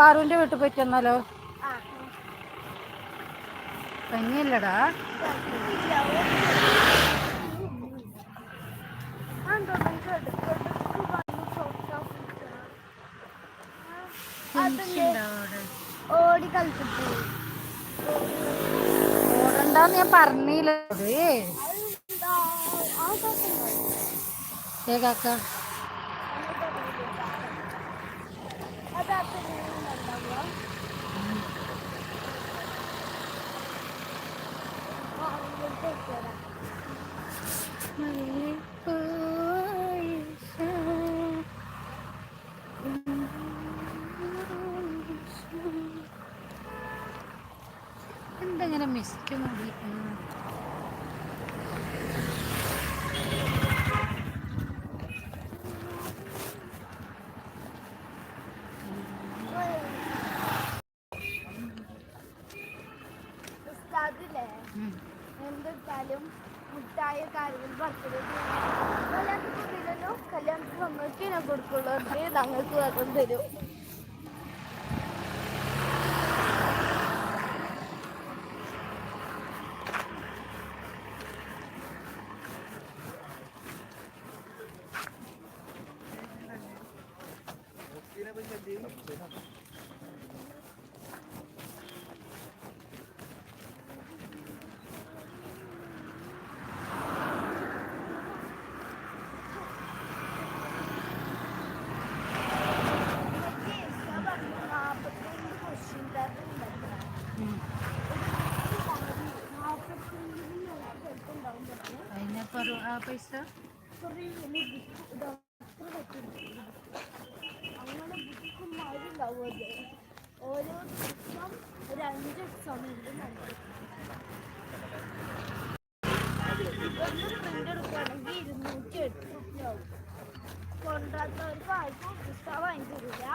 പാറുവിന്റെ വീട്ടിൽ പോയിട്ട് വന്നാലോ പനിയല്ലടാ ഓടി കളിച്ചിട്ട്. ഓടണ്ടാന്ന് ഞാൻ പറഞ്ഞില്ലേ. ഏ കാക്ക? അതാ പെണ്ണുങ്ങളുണ്ടാവുക. ആ, ഇങ്ങോട്ട് വെച്ചേരാ. എന്തെങ്ങനെ മിസ്റ്റ് മുടി ഉസ്താദില്ലേ, എന്തെടുത്താലും മുട്ടായ കാര്യങ്ങൾ ബർത്ത്ഡേ കല്യാണത്തിന് കല്യാണത്തിന് വന്നിട്ട് ഞാൻ കൊടുക്കുള്ളൂ. ഞങ്ങൾക്ക് വേഗം തരും. അതിനപ്പോ ആ പൈസ അങ്ങനെ ബുക്കുമാരുണ്ടാവും ഓരോ ദിവസം ഒരു അഞ്ച് എക്സാം ഉണ്ട് ഒന്ന് പ്രിന്റ് എടുക്കുകയാണെങ്കിൽ ഇരുന്നൂറ്റി എട്ട് റുപ്യ ആവും കൊണ്ടാത്തവർക്ക് ആർക്കും പുസ്തകം വാങ്ങി തരില്ല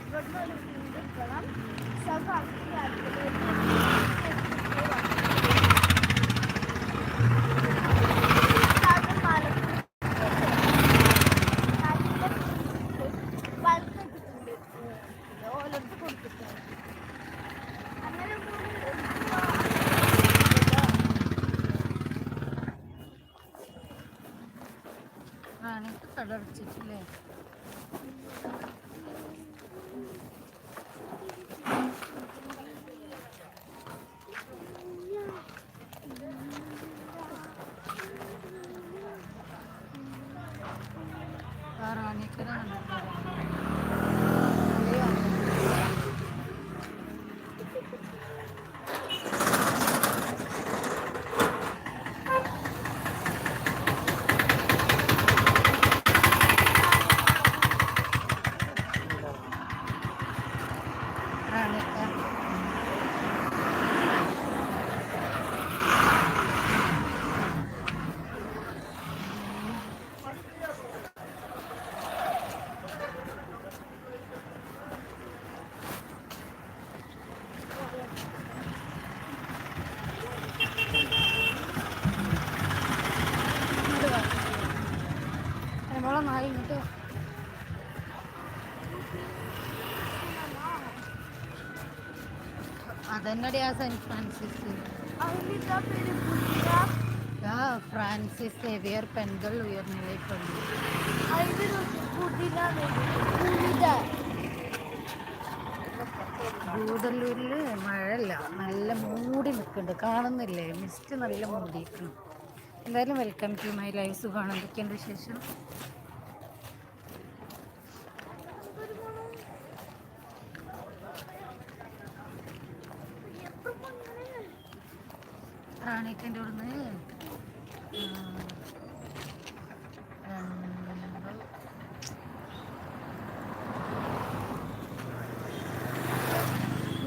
ഇവിടുന്ന് ഒരു പ്രിന്റ് എടുക്കണം അതന്നടി ആ സെന്റ് ഫ്രാൻസിസ്. ആ ഫ്രാൻസിസ് സേവിയർ പെൺകൾ ഉയർന്നിലേക്കുണ്ട്. ഗൂഡല്ലൂരിൽ മഴയില്ല. നല്ല മൂടി നിൽക്കുന്നുണ്ട്. കാണുന്നില്ലേ? മിസ്റ്റ് നല്ല മൂടിയിരിക്കണം എന്തായാലും വെൽക്കം ടു മൈ ലൈഫ് സുഖമാണ്? എന്തൊക്കെയുണ്ട് വിശേഷം? റാണിക്കന്റെ അവിടുന്ന് ആ, രണ്ട്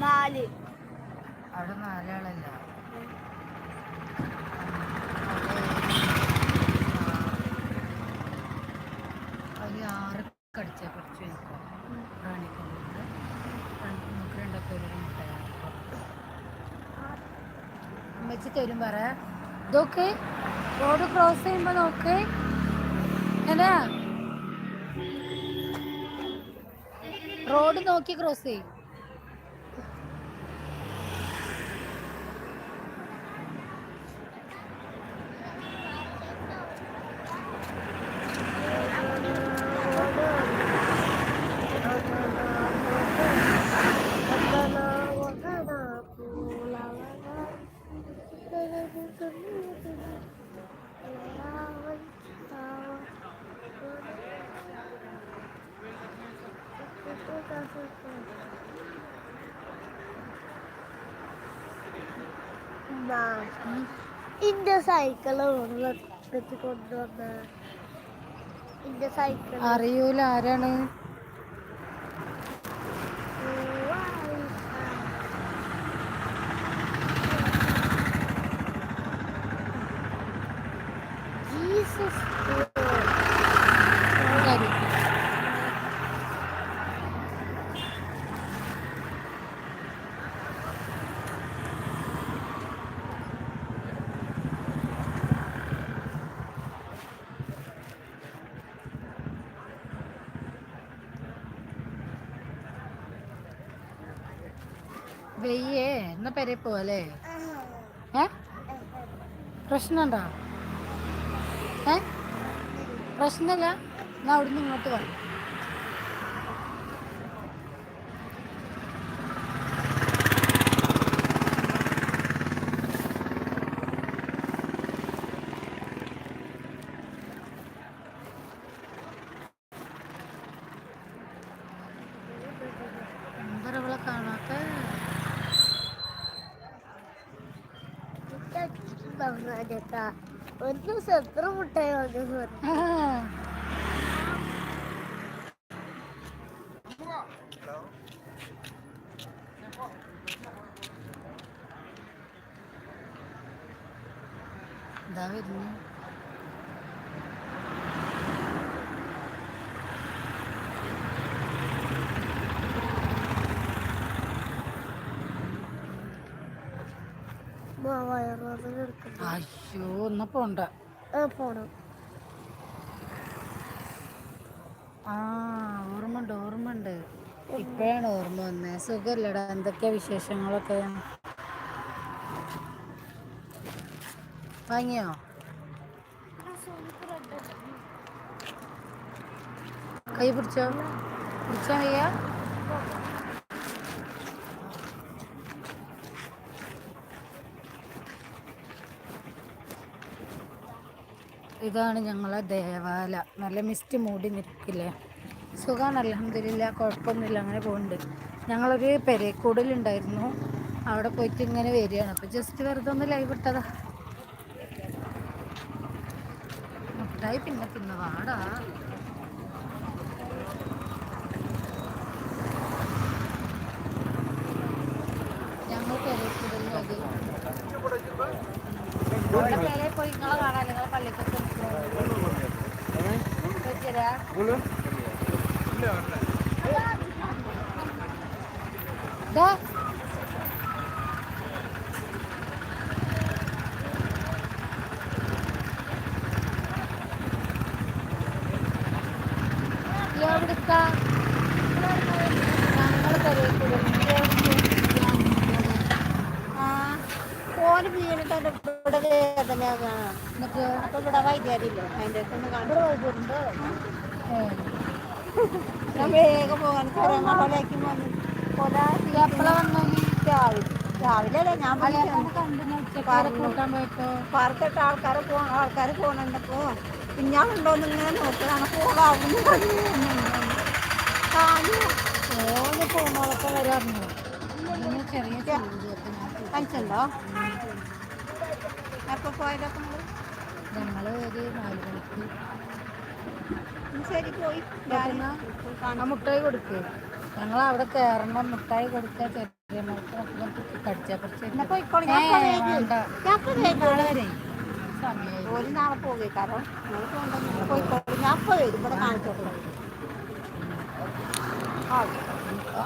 നാല് അവിടെ നാലാളല്ല അതിൽ ആറ് കടിച്ച കുറച്ച് റാണിക്കുണ്ട് വെച്ച് തരും പറ. ഇതൊക്കെ റോഡ് ക്രോസ് ചെയ്യുമ്പോ നോക്ക്. എന്നാ റോഡ് നോക്കി ക്രോസ് ചെയ്യും. സൈക്കിൾ അറിയൂല ആരാണ് വെയ്യേ എന്നാ പെരെ പോവല്ലേ ഏ? പ്രശ്നമുണ്ടോ? ഏ? പ്രശ്നമില്ല. എന്നാ അവിടുന്ന് ഇങ്ങോട്ട് വാ എന്താ അവളെ കാണാത്ത ഒരു ദിവസം എത്ര മുട്ടായി വാങ്ങുന്നു ആ. ഇതാ വരുന്നു വയറുവേദന എടുക്കുന്നു അയ്യോ ഒന്ന് പോണ്ട. ആ, പോണം. ആ ഓർമ്മണ്ട് ഓർമ്മണ്ട് ഇപ്പോഴാണ് ഓർമ്മ വന്നേ. സുഖല്ലടാ. എന്തൊക്കെയാ വിശേഷങ്ങളൊക്കെ? വാങ്ങിയോ? കൈ പിടിച്ചോ? പിടിച്ചാ വയ്യ? ഇതാണ് ഞങ്ങളെ ദേവാല. നല്ല മിസ്റ്റ് മൂടി നിൽക്കില്ലേ? സുഖമാണ് അലഹമില്ല കുഴപ്പമൊന്നുമില്ല അങ്ങനെ പോകുന്നുണ്ട് ഞങ്ങളൊരു പെരേക്കൂടലുണ്ടായിരുന്നു. അവിടെ പോയിട്ട് ഇങ്ങനെ വരികയാണ്. അപ്പോൾ ജസ്റ്റ് വെറുതെ ഒന്ന് ലൈവ് ഇട്ടതാ. മുട്ടായി പിന്നെ പിന്നെ വാടാ ഞങ്ങൾ പെരേക്കൂടലിന് അത് അവിടെ പെരേ പോയി നിങ്ങളെ കാണാൻ നിങ്ങളെ പള്ളിക്കൊക്കെ വെച്ചരാ ദാ. ഓന് വീണിട്ട് എന്റെ ഇവിടെ വേദനയാകാണ് എന്നിട്ട് അപ്പൊ ഇവിടെ വൈദ്യാരില്ലേ അതിന്റെ ഒന്ന് കണ്ടു ഉണ്ട് ഞാൻ വേഗം പോകാൻ കുറെ മടലേക്ക് വന്നു എപ്പോഴാ വന്നു? രാവിലെ രാവിലെ അല്ലേ ഞാൻ പോയപ്പോ? പാർത്തിട്ട് ആൾക്കാരെ പോണ ആൾക്കാർ പോണുണ്ടപ്പോ കുഞ്ഞാളുണ്ടോന്ന് എന്നിങ്ങനെ നോക്കുകയാണ് പോകാവുന്നു കാഞ്ഞു ഓന് വരാറുണ്ട്. ചെറിയ ചൂട് അപ്പൊ ഞാൻ കൂട്ടി. പനിച്ചുണ്ടോ എപ്പോ പോയതൊക്കെ ഞങ്ങൾ ഒരു നാല് മണിക്ക്. ശരി പോയി. മുട്ടായി കൊടുക്ക്. ഞങ്ങൾ അവിടെ കയറണം മുട്ടായി കൊടുക്കുക ചെറിയ മുട്ട കടിച്ചാ കുറച്ച് ഒരു നാളെ പോകേ കാരണം പോയിക്കോളി ഞാൻ ഇപ്പൊ വരും ഇവിടെ കാണിച്ചോളൂ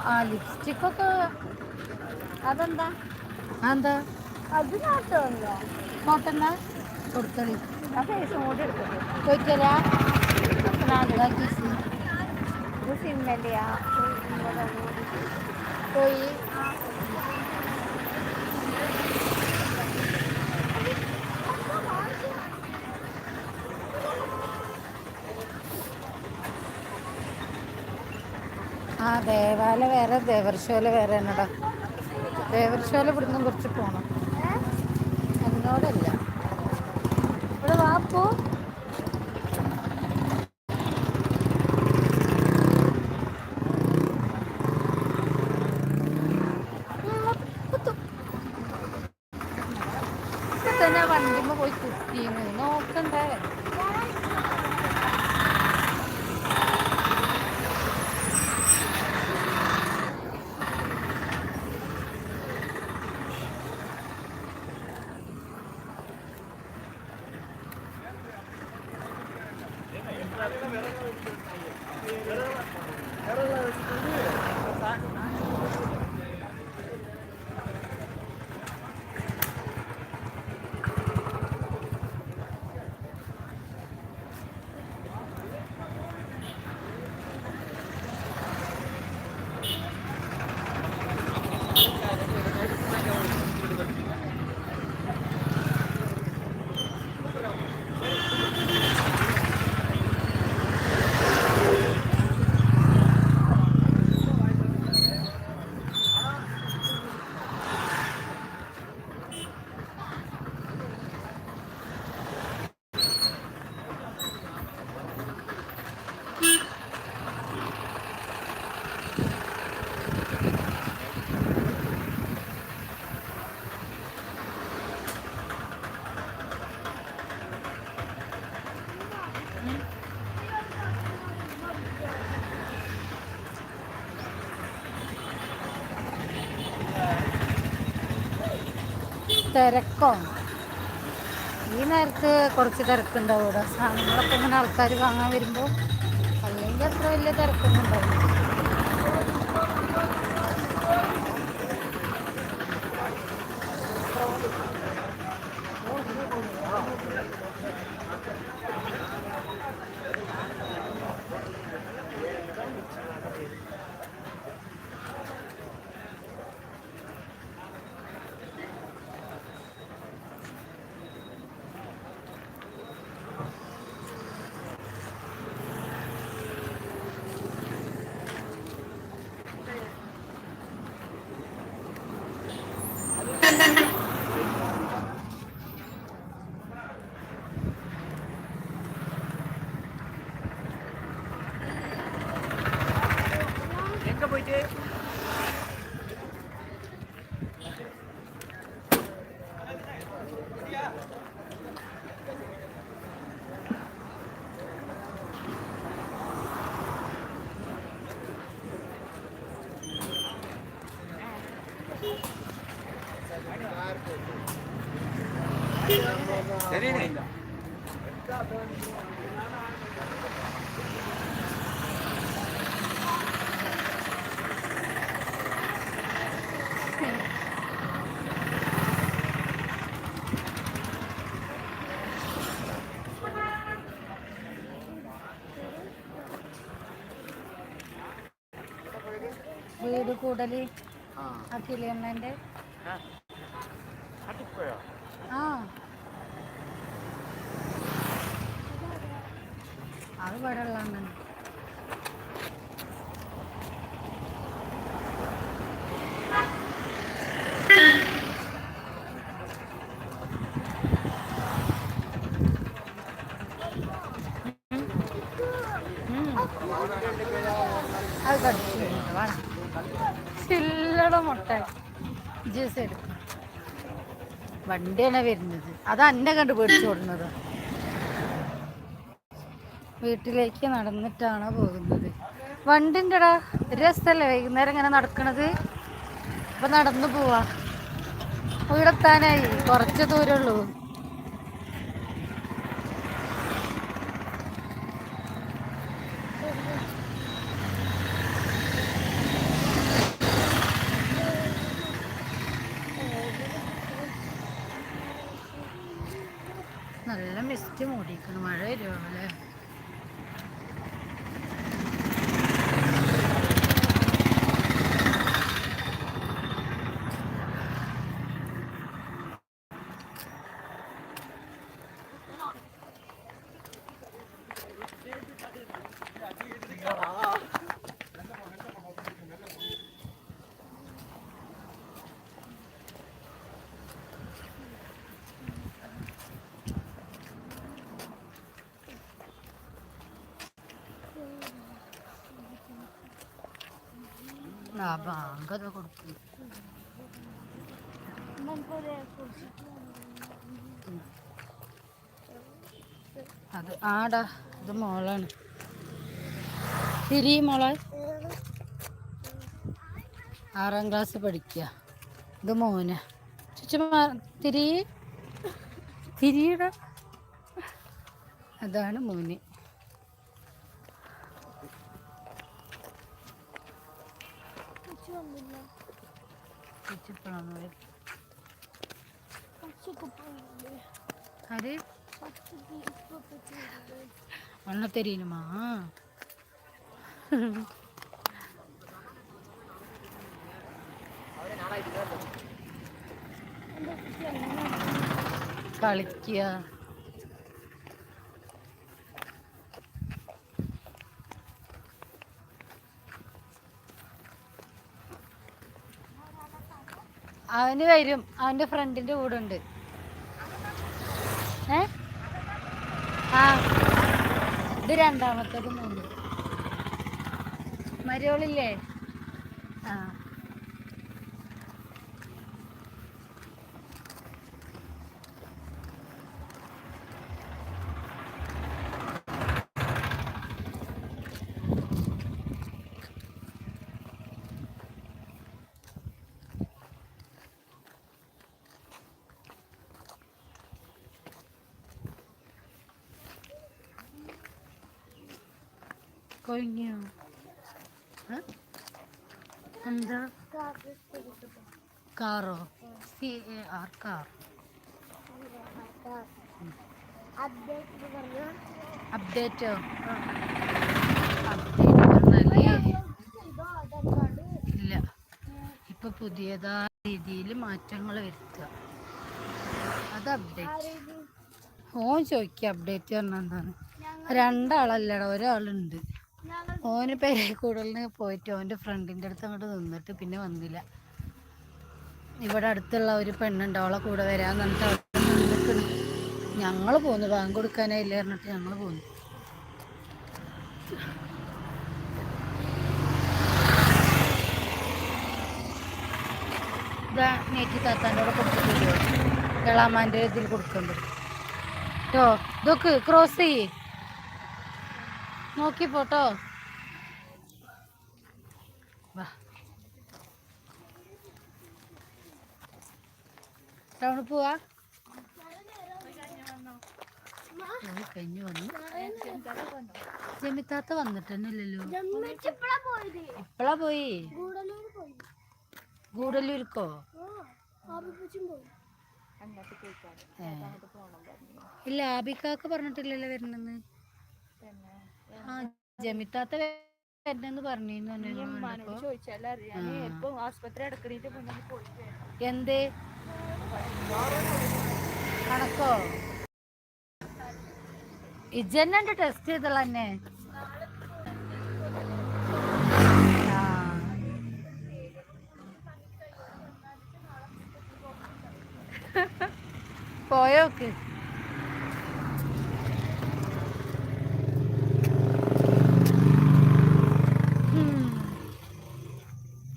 ആ ലിപ്സ്റ്റിക് ഒക്കെ അതെന്താ എന്താ അത് നാട്ടുണ്ടോ നോട്ടെന്ന കൊടുത്തളി ആ ഫേസും കൂടി നാലുകാക്കി പോയി. ആ ദേവാല വേറെ ദേവർശോല വേറെ എന്നടാ ദേവർശോല ഇവിടുന്ന് കുറച്ച് പോണം. എന്നോടല്ല. ഇവിടെ വാപ്പോ விரல வச்சுட்டு തിരക്കോ ഈ നേരത്ത് കുറച്ച് തിരക്കുണ്ടാവും. സാധനങ്ങളൊക്കെ ഇങ്ങനെ ആൾക്കാർ വാങ്ങാൻ വരുമ്പോൾ അല്ലെങ്കിൽ അത്ര വലിയ തിരക്കൊന്നും ഉണ്ടാവില്ല. വീട് കൂടൽ ആ കിളിയണ്ണന്റെ ആ അത് ഇവിടെ ഉള്ള അണ്ണൻ അത് കടിച്ചു വേണം ചില്ലട മുട്ട ജ്യൂസ് എടുക്കും വണ്ടിയാണ് വരുന്നത്. അത് അന്നെ കണ്ട് പേടിച്ചു ഓടുന്നത്. വീട്ടിലേക്ക് നടന്നിട്ടാണ് പോകുന്നത്. വണ്ടിന്റെടാ രസമല്ലേ വൈകുന്നേരം ഇങ്ങനെ നടക്കണത്. അപ്പൊ നടന്നു പോവാ. വീടെത്താനായി കുറച്ച് ദൂരമുള്ളൂ നല്ല മിസ്റ്റ് മൂടിക്കണം മഴ വരുവാണല്ലേ? അത് ആടാ ഇത് മോളാണ്. തിരി മോളെ. ആറാം ക്ലാസ് പഠിക്കുക ഇത് മോന. ചുറ്റുമാ തിരി തിരിയുടെ അതാണ് മോന്. അങ്ങനെ കളിക്കുക അവന് വരും. അവന്റെ ഫ്രണ്ടിന്റെ കൂടെ ഉണ്ട് ഏ ആ ഇത് രണ്ടാമത്തത് മൂന്ന്. മരിയോളില്ലേ ആ. കൊഴിഞ്ഞോ? എന്താ? കാറോ? C A R car. Update? അപ്ഡേറ്റോ പറഞ്ഞാലേ ഇല്ല. ഇപ്പൊ പുതിയതായ രീതിയിൽ മാറ്റങ്ങൾ വരുത്തുക. അത് അപ്ഡേറ്റ്. ഓൻ ചോദിക്കുക അപ്ഡേറ്റ് പറഞ്ഞ എന്താണ്? രണ്ടാളല്ലട ഒരാളുണ്ട്. ഓന് പേരെ കൂടുതലിന് പോയിട്ട് ഓന്റെ ഫ്രണ്ടിന്റെ അടുത്ത് അങ്ങോട്ട് നിന്നിട്ട് പിന്നെ വന്നില്ല. ഇവിടെ അടുത്തുള്ള ഒരു പെണ്ണുണ്ട് അവളെ കൂടെ വരാന്ന് പറഞ്ഞിട്ട് അവിടെ നിന്നിട്ടുണ്ട് ഞങ്ങൾ പോന്നു ബാങ്ക് കൊടുക്കാനായില്ല പറഞ്ഞിട്ട് ഞങ്ങൾ പോന്നു. ഇതാ നേറ്റി താത്താന്റെ കൂടെ കൊടുത്തിട്ടില്ലോ എളാമാന്റെ ഇതിൽ കൊടുക്കണ്ട് കേട്ടോ ഇതൊക്കെ ക്രോസ് ചെയ്യേ. നോക്കി പോട്ടോ ടൗണിൽ പോവാ? കഴിഞ്ഞു വന്നു. ജമിത്താത്ത വന്നിട്ടന്നല്ലോ എപ്പോഴാ പോയി? ഗൂഡല്ലൂർ പോയി. ഗൂഡല്ലൂർക്കോ. ഇല്ല ആബിക്കാക്ക് പറഞ്ഞിട്ടില്ലല്ലോ വരണെന്ന്. ആ ജമിത്താത്ത വരണെന്ന് പറഞ്ഞിരുന്നു. എന്തേ? കണക്കോ? ഇജന്നെ ടെസ്റ്റ് ചെയ്തല്ല എന്നെ. പോയോക്ക്.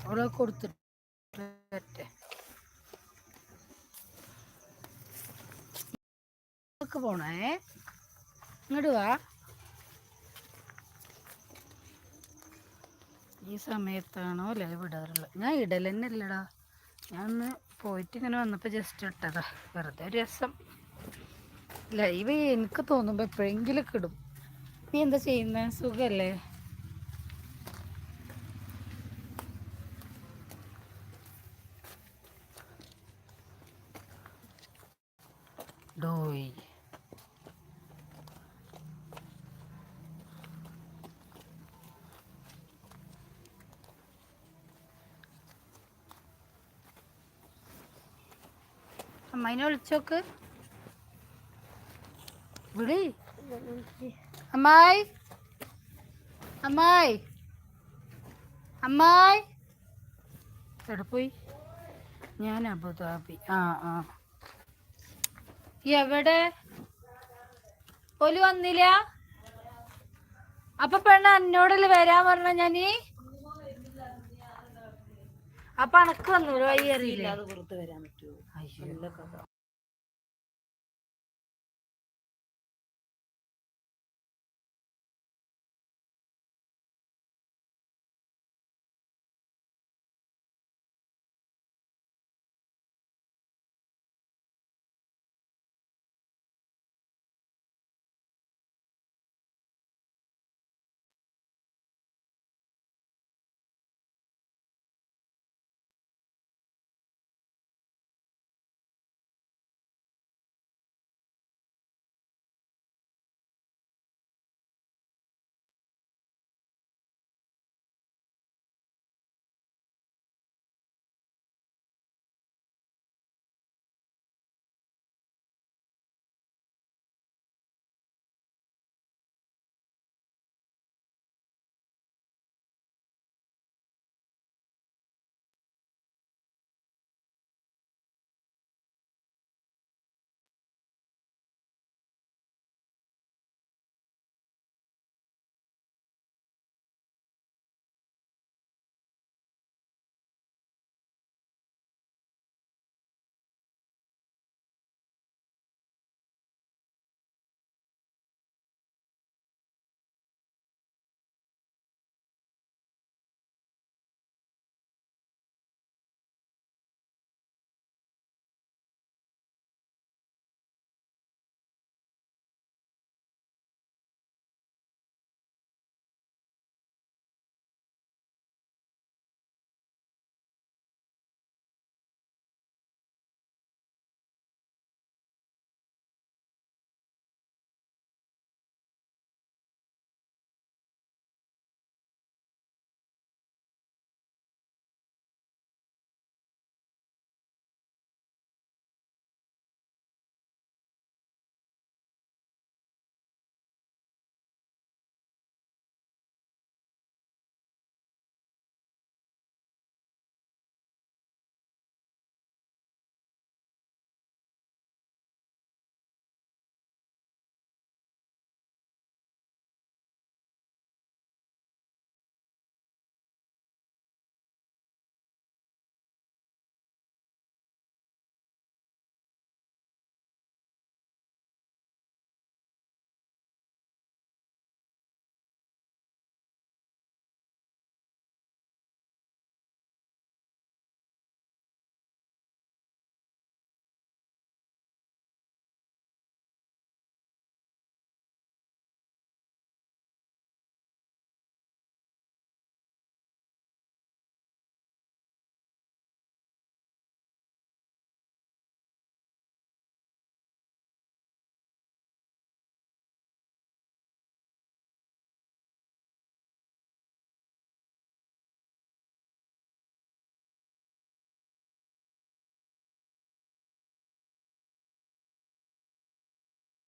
അവിടെ കൊടുത്തിട്ട് വരട്ടെ. ഒക്കെ പോണേ. ഇങ്ങോട്ട് വാ. ഈ സമയത്താണോ ലൈവ് ഇടാറുള്ളത് ഞാൻ ഇടൽ തന്നെ ഇല്ലടാ ഞാൻ ഒന്ന് പോയിട്ട് ഇങ്ങനെ വന്നപ്പോൾ ജസ്റ്റ് ഇട്ടതാ. വെറുതെ ഒരു രസം. ലൈവ് എനിക്ക് തോന്നുമ്പോൾ എപ്പോഴെങ്കിലും കിടും. നീ എന്താ ചെയ്യുന്നത് സുഖല്ലേ? അമ്മായിനെ വിളിച്ചോക്ക് വിളി. അമ്മായി. അമ്മായി. അമ്മായി. എവിടെ പോയി? ഞാൻ അബുദാബി. ആ ആ. എവിടെ? ഓൽ വന്നില്ല. അപ്പൊ പെണ്ണ എന്നോടല്ലേ വരാൻ പറഞ്ഞ ഞാനീ? അപ്പൊ അണക്ക് വന്നു വഴി അറിയില്ല അത് പുറത്ത് വരാൻ പറ്റുമോ അയ്യോ.